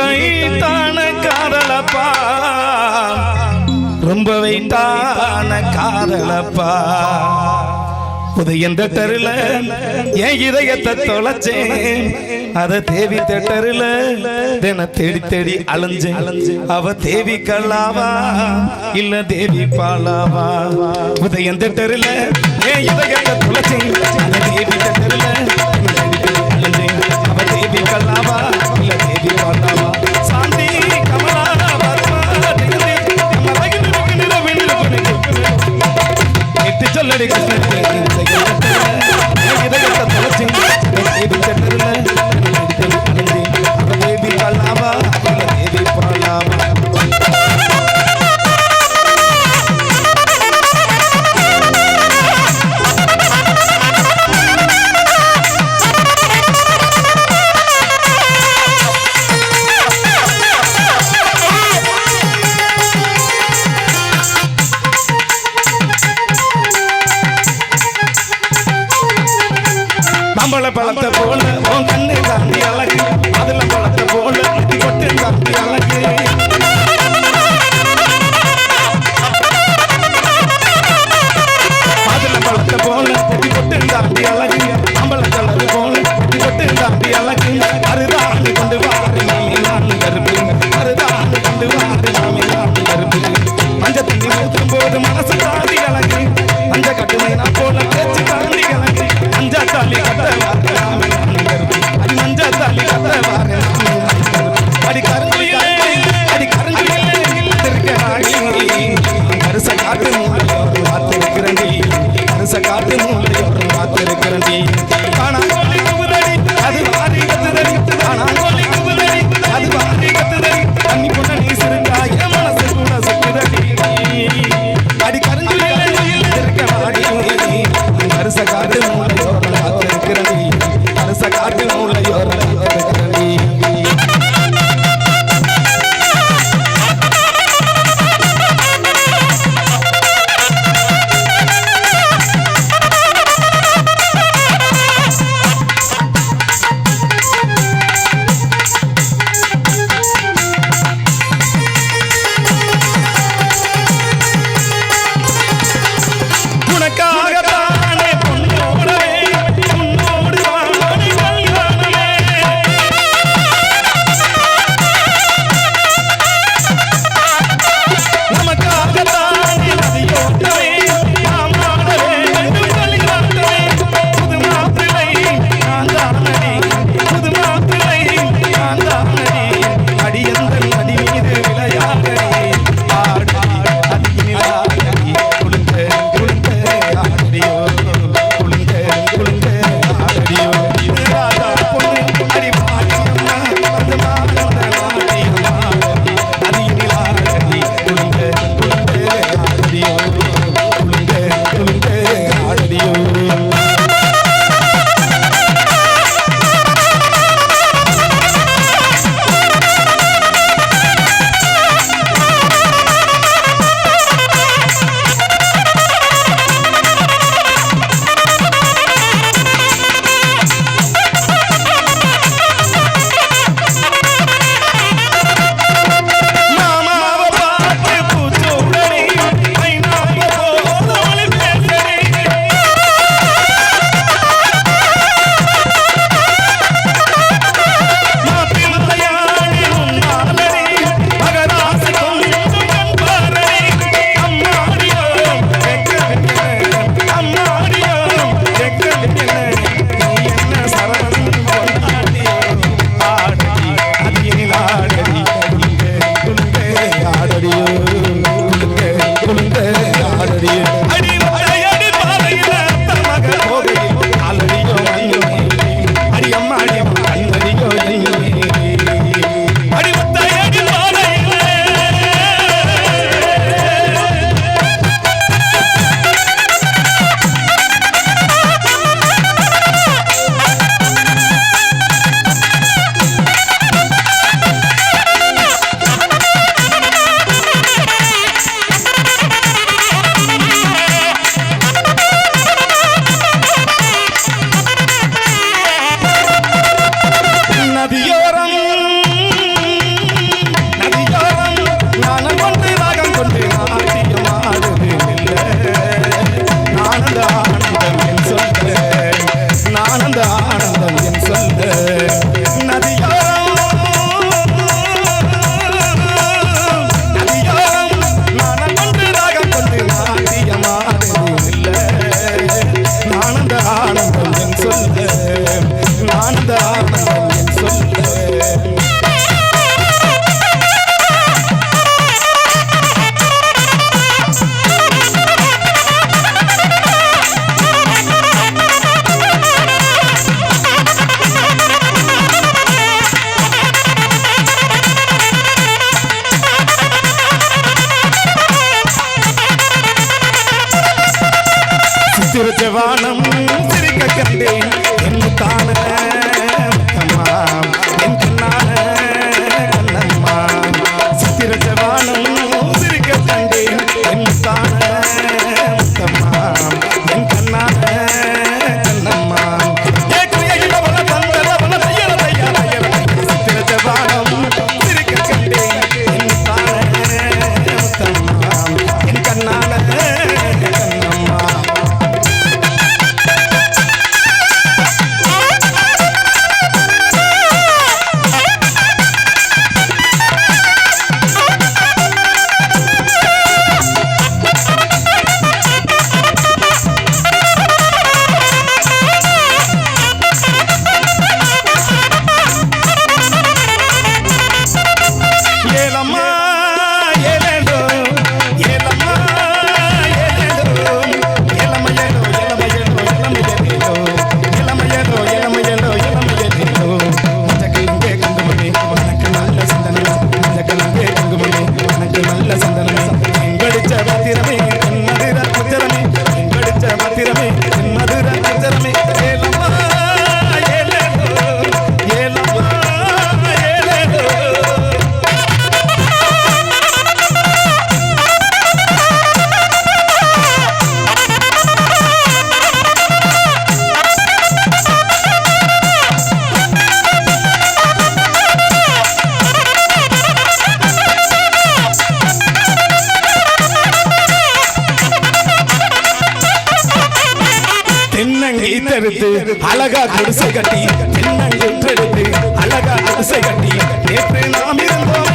வெயிட்டான காரலப்பா ரொம்ப வெயிட்டான காரலப்பா உதயந்த தருல என் இதயத்தை தொலைச்சேன். அத தேவி தேட்டருல தின தேடி தேடி அலைஞ்சு அவ தேவி கல்லாவா இல்ல தேவி பாலாவா? உதயந்த தெருல என் இதயத்தை தொலைச்சேன். அத தேவி தேட்டருல Thank you. மாம்பழ பழத்தை போல உன் கண்ணு தாண்டி அழகு. அதுல பழத்தை போல கொட்டு தாண்டி அழகு. அதுல பழத்தை போல கொட்டு தாண்டி அழகு. மாம்பழ கலர் போல கொட்டு தாண்டி அழகு. தென்னங்கீத்தெடுத்து அழகா குடிசை கட்டி தென்னங்கீத்தெடுத்து அழகா குடிசை கட்டி நேற்று நாம் இருந்தோம்.